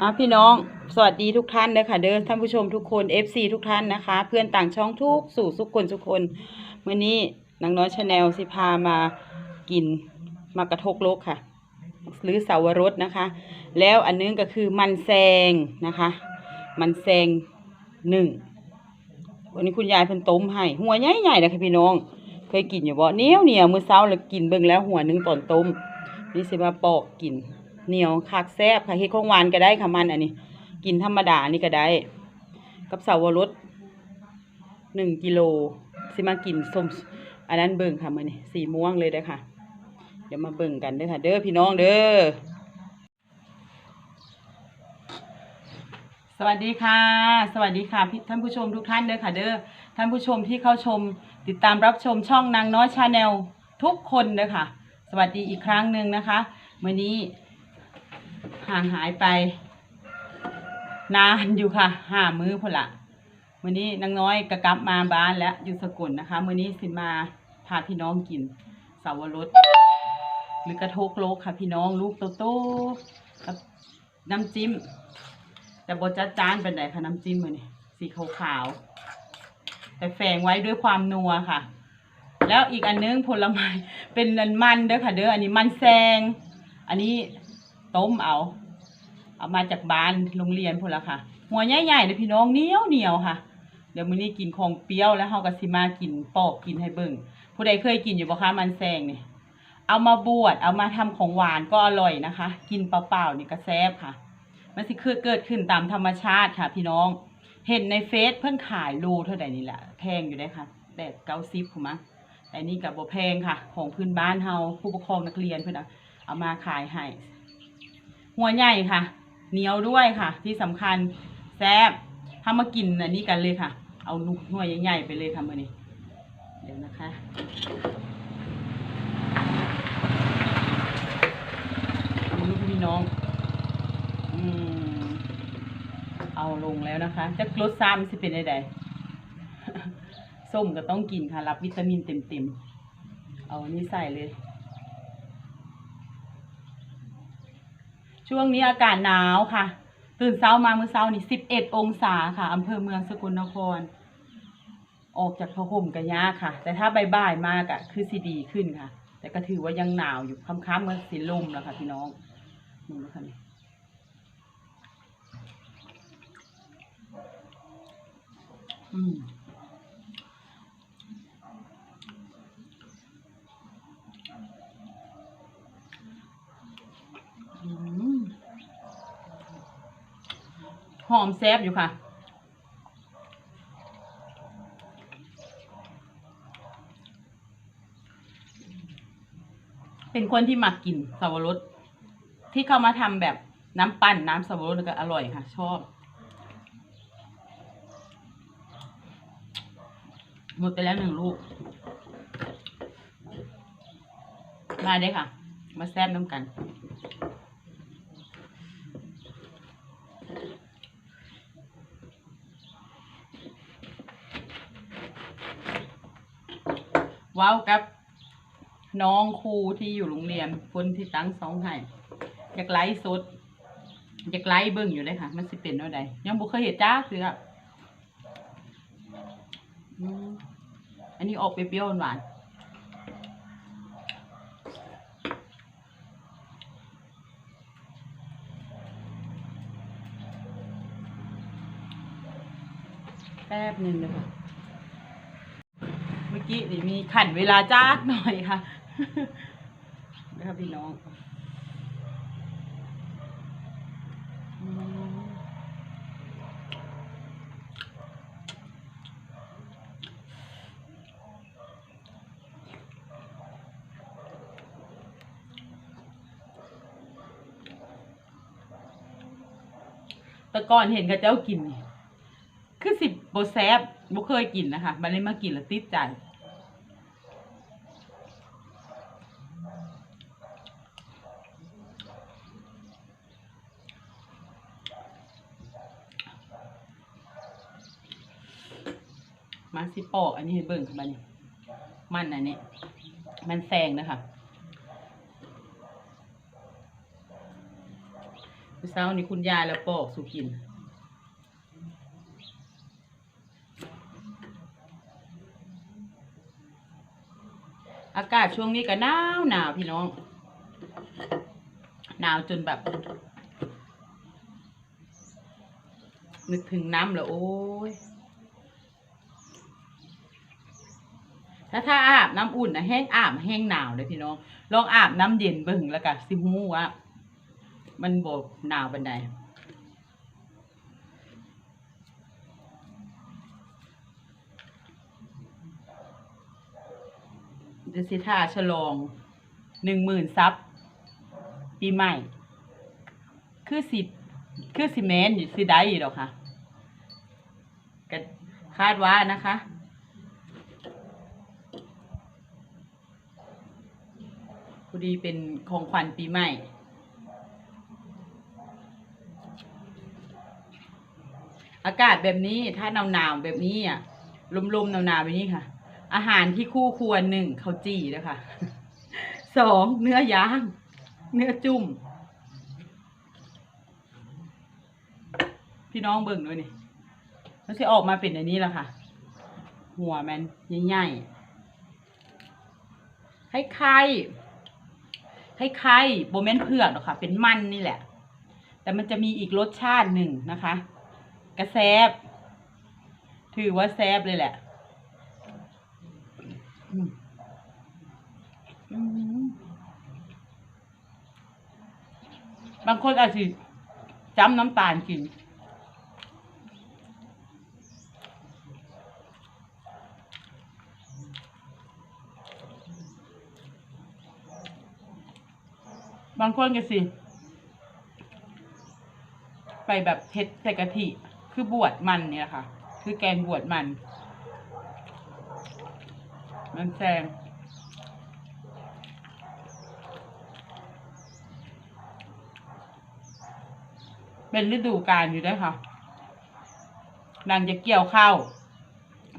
อะพี่น้อง สวัสดีทุกท่านเลยค่ะเด้อท่านผู้ชมทุกคน FC ทุกท่านนะคะ เพื่อนต่างช่องทุกสู่ทุกคนทุกคนวันนี้นางน้อยชาแนลสิพามากินมากระทกโลกค่ะ หรือเสาวรสนะคะ แล้วอันนึงก็คือมันแซงนะคะ มันแซงหนึ่งวันนี้คุณยายเพิ่นต้มให้ หัวใหญ่ๆเลยค่ะพี่น้อง เคยกินอยู่บ่เนียวเหนียวมื้อเช้าแล้วกินเบิ่งแล้วหัวหนึงตอนต้มนี่สิมาปอกกิน เหนียวคักแซ่บค่ะเฮ็ดของหวานก็ได้ค่ะมันอันนี้ กินธรรมดานี่ก็ได้ กับเสาวรสหนึ่งกิโลสิมากินส้มอันนั้นเบิ่งค่ะมื้อนี้สีม่วงเลยเด้อค่ะ เดี๋ยวมาเบิ่งกันเด้อค่ะ เด้อพี่น้องเด้อสวัสดีค่ะ สวัสดีค่ะท่านผู้ชมทุกท่านเด้อค่ะ เด้อท่านผู้ชมที่เข้าชม ติดตามรับชมช่องนางน้อยชาแนลทุกคนเด้อค่ะ สวัสดีอีกครั้งหนึ่งนะคะมื้อนี้ ห่างหายไป นานอยู่ค่ะห้ามื้อพนละมื้อนี้นางน้อยกระกลับมาบ้านแล้วอยู่สกุลนะคะมื้อนี้สิมาพาพี่น้องกินสาวรสหรือกระทกโลกค่ะ พี่น้องลูกโตๆกับน้ำจิ้ม แต่บจัดจานเป็นไดค่ะน้ำจิ้มมือนี่สีขาวๆแต่แฝงไว้ด้วยความนัวค่ะ แล้วอีกอันนึงผลไม้เป็นอันมันเด้อค่ะ เด้ออันนี้มันแซง อันนี้ ต้มเอา เอามาจากบ้านโรงเรียนพุ่นละค่ะ หัวใหญ่ๆเลยพี่น้องเหนียวเหนียวค่ะ เดี๋ยวมื้อนี้กินของเปรี้ยวแล้วเฮาก็สิมากินปอกกินให้เบิ่งผู้ใดเคยกินอยู่บ่คะมันแซงนี่เอามาบวชเอามาทำของหวานก็อร่อยนะคะ กินเปล่าๆนี่ก็แซ่บค่ะ มันสิคือเกิดขึ้นตามธรรมชาติค่ะ พี่น้อง เห็นในเฟซเพิ่นขายโลเท่าใดนี่แหละแพงอยู่ได้ค่ะแต่เก้าซิบผมะแต่นี่กับบ่แพงค่ะ ของพื้นบ้านเฮาผู้ปกครองนักเรียนเพิ่อาเอามาขายให้ หัวใหญ่ค่ะ เหนียวด้วยค่ะ ที่สำคัญแซ่บถ้ามากินอันนี้กันเลยค่ะ เอาลูกหัวใหญ่ๆไปเลยค่ะมื้อนี้เดี๋ยวนะคะลูกพี่น้องอืมเอาลงแล้วนะคะ จะรสซ้ำสิเป็นไดๆส้มก็ต้องกินค่ะ รับวิตามินเต็มๆ เอาอันนี้ใส่เลย ช่วงนี้อากาศหนาวค่ะ ตื่นเช้ามาเมื่อเช้านี่สิบเอ็ดองศาค่ะอำเภอเมืองสกลนคร ออกจากผ้าห่มกันยากค่ะ แต่ถ้าบ่ายๆมากอะคือสิดีขึ้นค่ะ แต่ก็ถือว่ายังหนาวอยู่ค่ำๆเมื่อสิลมแล้วค่ะ พี่น้องนี่นะคะนี่อืมอืม หอมแซ่บอยู่ค่ะ เป็นคนที่มักกินสับปะรดที่เขามาทำแบบน้ำปั่นน้ำสับปะรดก็อร่อยค่ะ ชอบหมดไปแล้วหนึ่งลูก มาได้ค่ะ มาแซ่บน้ำกัน ว้าวกับน้องครูที่อยู่โรงเรียนคนที่ตั้งสองให้อยากไลฟ์สดอยากไลฟ์เบิ่งอยู่เลยค่ะ มันสิเป็นเท่าใดยังบ่เคยเห็นจ้าคืออะอืมอันนี้ออกเปรี้ยวหวานแป๊บหนึ่งเลยค่ะ กี้นี่มีขันเวลาจ้ากหน่อยค่ะนะครับพี่น้องอืมแต่ก่อนเห็นกับเจ้ากินนี่คือสิบโบแซบบ่เคยกินนะคะ มันเลยมากินแล้วติดใจ มาสิปอก อันนี้เบิ่งค่ะบัดนี้มันอันนี้ มันแซงนะคะเช้านี่คุณยายแล้วปอกสุกิน อากาศช่วงนี้ก็หนาวหนาวพี่น้อง หนาวจนแบบ นึกถึงน้ำแล้วโอ้ย ถ้าถ้าอาบน้ำอุ่นนะแห้งอาบแห้งหนาวเลยพี่น้องลองอาบน้ำเย็นเบิ่งแล้วกันสิฮู้ว่ามันบกหนาวบันไดเดยวสิท่าฉลองหนึ่งหมื่นซับปีใหม่ คือสิคือสิแมนอยู่สิได้อยู่ดอกค่ะก็คาดว่านะคะ อดีเป็นของขวัญปีใหม่ อากาศแบบนี้ถ้าหนาวหนาวๆแบบนี้อะลมๆหนาวหนาวๆแบบนี้ค่ะ อาหารที่คู่ควรหนึ่งข้าวจี่นะคะสองเนื้อย่าง เนื้อจุ่ม พี่น้องเบิ่งด้วยนี่มันจะออกมาเป็นอันนี้แหละค่ะ หัวมันใหญ่ๆให้ไข่ให้ไข่โบเมนเผือกหรอกค่ะ เป็นมันนี่แหละ แต่มันจะมีอีกรสชาติหนึ่งนะคะ กระแซบถือว่าแซบเลยแหละบางคนอาจจะจำน้ำตาลกิน บางคนก็สิ ไปแบบเผ็ดใส่กะทิคือบวชมันเนี่ยค่ะ คือแกงบวชมัน มันแซงเป็นฤดูกาลอยู่ด้วยค่ะหลังจะเกี่ยวข้าว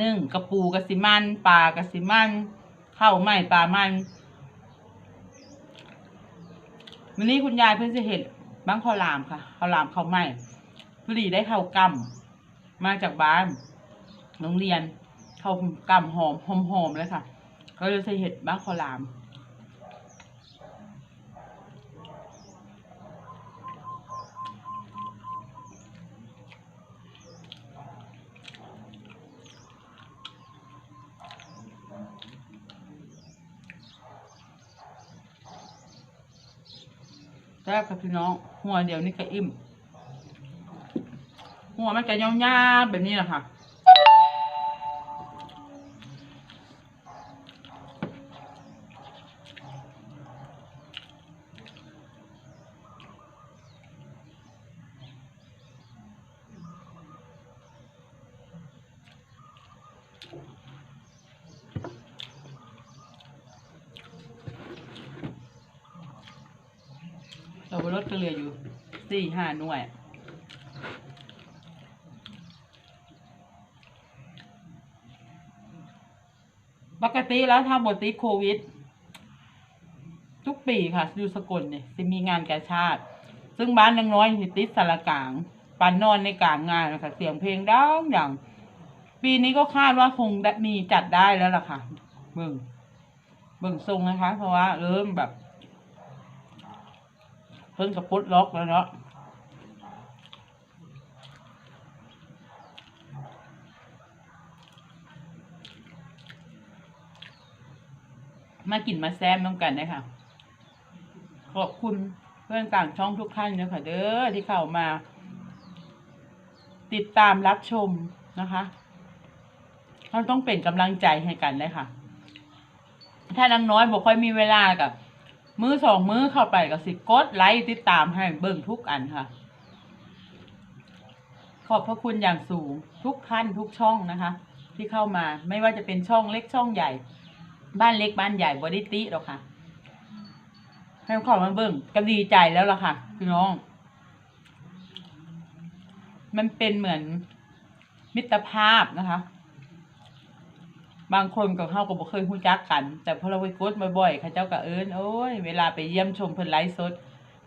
นึ่งกระปูกระสิมันปลากระสิมันข้าวไม้ปลามัน วันนี้คุณยายเพิ่งจะเห็นบังข้าวหลามค่ะข้าวหลามข้าวไหม้พอดีได้ข้าวกำมาจากบ้านโรงเรียนข้าวกำหอมหอมหอมๆเลยค่ะ ก็เลยจะเห็ดบังข้าวหลาม ซ่บค่ะพี่น้อง หัวเดียวนี่ก็อิ่ม หัวมันจะยาวๆแบบนี้แหละค่ะ บนรถก็เหลืออยู่สี่ห้าหน่วยปกติแล้วถ้าบทติดโควิด ทุกปีค่ะอยู่สกลเนี่ยจะมีงานแกาชาติ ซึ่งบ้านนางน้อยติดสารกลางปานนอนในกลางงานนะคะเสียงเพลงดังอย่าง ปีนี้ก็คาดว่าคงมีจัดได้แล้วล่ะค่ะ เบิ่งเบิ่งทรงนะคะ เพราะว่าเริ่มแบบ พิ่งกับปลดล็อกแล้วเนาะมากินมาแซมน้ำกันนะคะขอบคุณเพื่อนต่างช่องทุกท่านนะคะเด้อที่เข้ามา ติดตามรับชมนะคะเราต้องเป็นกำลังใจให้กันเลยค่ะ ถ้านางน้อยบอกค่อยมีเวลากับ มือสองมือเข้าไปก็สิกดไลค์ติดตามให้เบิ่งทุกอันค่ะ ขอบพระคุณอย่างสูงทุกท่านทุกช่องนะคะ ที่เข้ามาไม่ว่าจะเป็นช่องเล็กช่องใหญ่ บ้านเล็กบ้านใหญ่บริติหรอกค่ะให้ขอมาเบิ่งก็ดีใจแล้วล่ะค่ะพี่น้อง มันเป็นเหมือนมิตรภาพนะคะ บางคนกับเขาก็บ่เคยรู้จักกัน แต่พอเราไปกดบ่อยๆเขาเจ้าก็เอิ้นโอ้ย เวลาไปเยี่ยมชมเพิ่นไลฟ์สด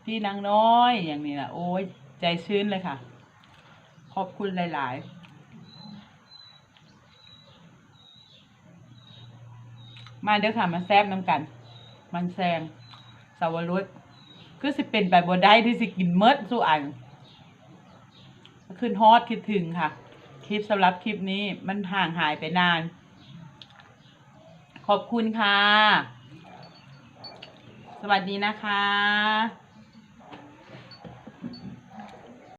พี่นางน้อยอย่างนี้นะโอ้ย ใจชื้นเลยค่ะ ขอบคุณหลาย ๆมาเด้อค่ะ มาแซบน้ำกัน มันแซงสาวรสคือสิเป็นไปบ่ได้ที่สิกินเมิดสู่อันขึ้นฮอตคิดถึงค่ะ คลิปสำหรับคลิปนี้มันห่างหายไปนาน ขอบคุณค่ะ สวัสดีนะคะ